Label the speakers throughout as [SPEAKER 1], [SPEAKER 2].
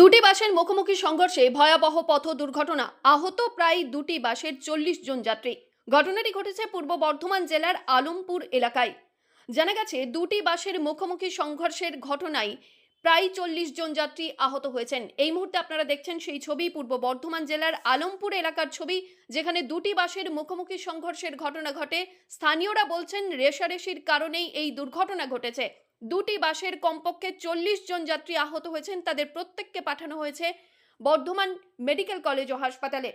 [SPEAKER 1] দুটি বাসের মুখোমুখি সংঘর্ষে ভয়াবহ পথ দুর্ঘটনা। আহত প্রায় দুটি বাসের চল্লিশ জন যাত্রী। ঘটনাটি ঘটেছে পূর্ব বর্ধমান জেলার আলমপুর এলাকায়। জানা গেছে, দুটি বাসের মুখোমুখি সংঘর্ষের ঘটনায় প্রায় চল্লিশ জন যাত্রী আহত হয়েছেন। এই মুহূর্তে আপনারা দেখছেন সেই ছবি, পূর্ব বর্ধমান জেলার আলমপুর এলাকার ছবি, যেখানে দুটি বাসের মুখোমুখি সংঘর্ষের ঘটনা ঘটে। স্থানীয়রা বলছেন, রেশারেশির কারণেই এই দুর্ঘটনা ঘটেছে। দুটি বাসের কমপক্ষে চল্লিশ জন যাত্রী আহত হয়েছেন। তাদের প্রত্যেককে পাঠানো হয়েছে বর্ধমান মেডিকেল কলেজ ও হাসপাতালে।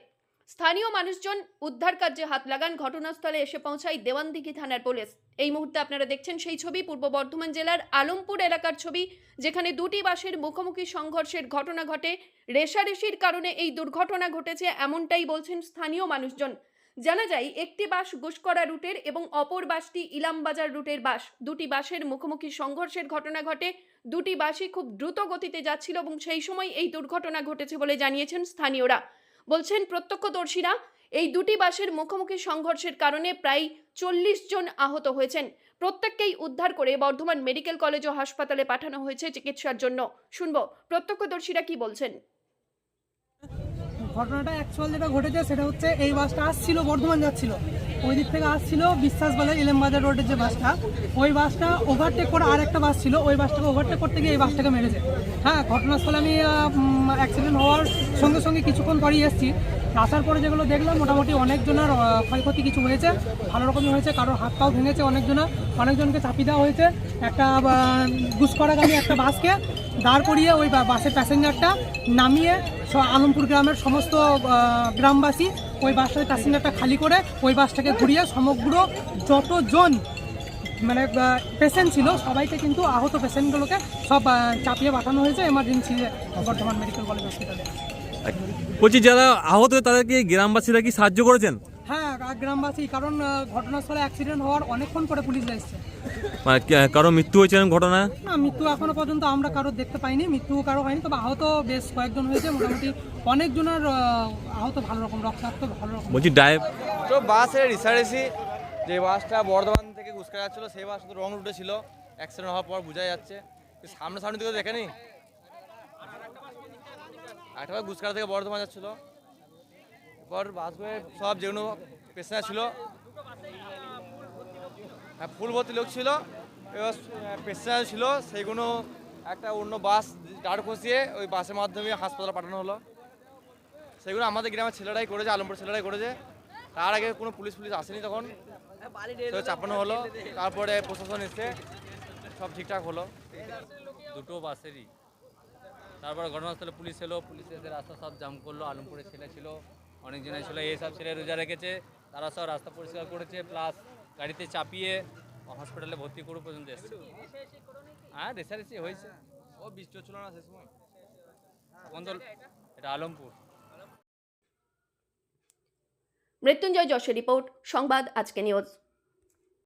[SPEAKER 1] স্থানীয় মানুষজন উদ্ধার কার্যে হাত লাগান। ঘটনাস্থলে এসে পৌঁছায় দেওয়ানদিঘি থানার পুলিশ। এই মুহূর্তে আপনারা দেখছেন সেই ছবি। পূর্ব বর্ধমান জেলার আলমপুর এলাকার ছবি, যেখানে দুটি বাসের মুখোমুখি সংঘর্ষের ঘটনা ঘটে। রেশারেশির কারণে এই দুর্ঘটনা ঘটেছে, এমনটাই বলছেন স্থানীয় মানুষজন। জানা যায়, একটি বাস গুসকরা রুটের এবং অপর বাসটি ইলামবাজার রুটের বাস। দুটি বাসের মুখোমুখি সংঘর্ষের ঘটনা ঘটে। দুটি বাসই খুব দ্রুত গতিতে যাচ্ছিল এবং সেই সময় এই দুর্ঘটনা ঘটেছে বলে জানিয়েছেন স্থানীয়রা। বলছেন, প্রত্যক্ষদর্শীরা এই দুটি বাসের মুখোমুখি সংঘর্ষের কারণে প্রায় চল্লিশ জন আহত হয়েছেন। প্রত্যেককেই উদ্ধার করে বর্ধমান মেডিকেল কলেজ ও হাসপাতালে পাঠানো হয়েছে চিকিৎসার জন্য। শুনব, প্রত্যক্ষদর্শীরা কি বলছেন?
[SPEAKER 2] ঘটনাটা অ্যাকচুয়াল যেটা ঘটেছে সেটা হচ্ছে এই বাসটা আসছিল, বর্ধমান যাচ্ছিল। ওই দিক থেকে আসছিল বিশ্বাস বলে ইলেমবাজার রোডের যে বাসটা ওই বাসটা ওভারটেক করে আর একটা বাস ছিল, ওই বাসটাকে ওভারটেক করতে গিয়ে এই বাসটাকে মেরেছে। হ্যাঁ ঘটনাস্থলে আমি অ্যাক্সিডেন্ট হওয়ার সঙ্গে সঙ্গে কিছুক্ষণ পরেই এসেছি। আসার পরে যেগুলো দেখলাম, মোটামুটি অনেকজনের ক্ষয়ক্ষতি কিছু হয়েছে, ভালো রকমই হয়েছে, কারোর হাত পাও ভেঙেছে অনেকজনের অনেকজনকে চাপিয়ে দেওয়া হয়েছে, একটা গুসকরাগামী একটা বাসকে দাঁড় করিয়ে ওই বাসের প্যাসেঞ্জারটা নামিয়ে আলমপুর গ্রামের সমস্ত গ্রামবাসী ওই বাসটার প্যাসেঞ্জারটা খালি করে ওই বাসটাকে ঘুরিয়ে সমগ্র যতজন মানে পেশেন্ট ছিল, সবাইকে কিন্তু আহত পেশেন্টগুলোকে সব চাপিয়ে পাঠানো হয়েছে এমার্জেন্সি বর্ধমান মেডিকেল কলেজ হসপিটালে
[SPEAKER 3] বলছি যারা আহত হয়ে তাদেরকে গ্রামবাসীরা কি সাহায্য করেছেন?
[SPEAKER 2] হ্যাঁ গ্রামবাসী কারণ ঘটনাস্থলে অ্যাক্সিডেন্ট হওয়ার অনেকক্ষণ পরে পুলিশ এসছে।
[SPEAKER 3] মানে কারও মৃত্যু হয়েছে ঘটনা?
[SPEAKER 2] না মৃত্যু এখনও পর্যন্ত আমরা কারও দেখতে পাইনি মৃত্যু কারও হয়নি তবে আহত বেশ কয়েকজন হয়েছে মোটামুটি অনেকজনের আহত ভালো রকম রক্তাক্ত ভালো রকম।
[SPEAKER 3] বলছি ড্রাইভ
[SPEAKER 4] তো বাসের রিসারেসি যে বাসটা বর্ধমান থেকে গুসকা যাচ্ছিল সেই বাস তো রং রুটে ছিল অ্যাক্সিডেন্ট হওয়ার পর বোঝা যাচ্ছে থেকে দেখেনি? একটা বার গুসকা থেকে বর্ধমান যাচ্ছিল। এরপর বাসগুলো সব যেগুলো পেশনা ছিল হ্যাঁ ফুল ভর্তি লোক ছিল, এবার পেশনা ছিল সেইগুলো একটা অন্য বাস দাঁড় কষিয়ে ওই বাসের মাধ্যমে হাসপাতালে পাঠানো হলো। সেগুলো আমাদের গ্রামের ছেলেরাই করেছে আলমপুর ছেলেরাই করেছে। তার আগে কোনো পুলিশ পুলিশ আসেনি তখন। তো চাপানো হলো, তারপরে প্রশাসন এসে সব ঠিকঠাক হলো।
[SPEAKER 5] দুটো বাসেরই। তারপর ঘটনাস্থলে পুলিশ এলো, পুলিশ এসে রাস্তা সব জাম করল, আলমপুরের ছেলে ছিল অনেকজনে ছিল এইসব ছেলে রোজা রেখেছে, তারা সব রাস্তা পরিষ্কার করেছে প্লাস গাড়িতে চাপিয়ে হসপিটালে ভর্তি করে পর্যন্ত এসছে। হ্যাঁ রেসারেসি হয়েছে।
[SPEAKER 4] ও বৃষ্টি হচ্ছিল না সে সময়
[SPEAKER 5] এটা আলমপুর।
[SPEAKER 1] মৃত্যুঞ্জয় যশের রিপোর্ট, সংবাদ আজকে নিউজ।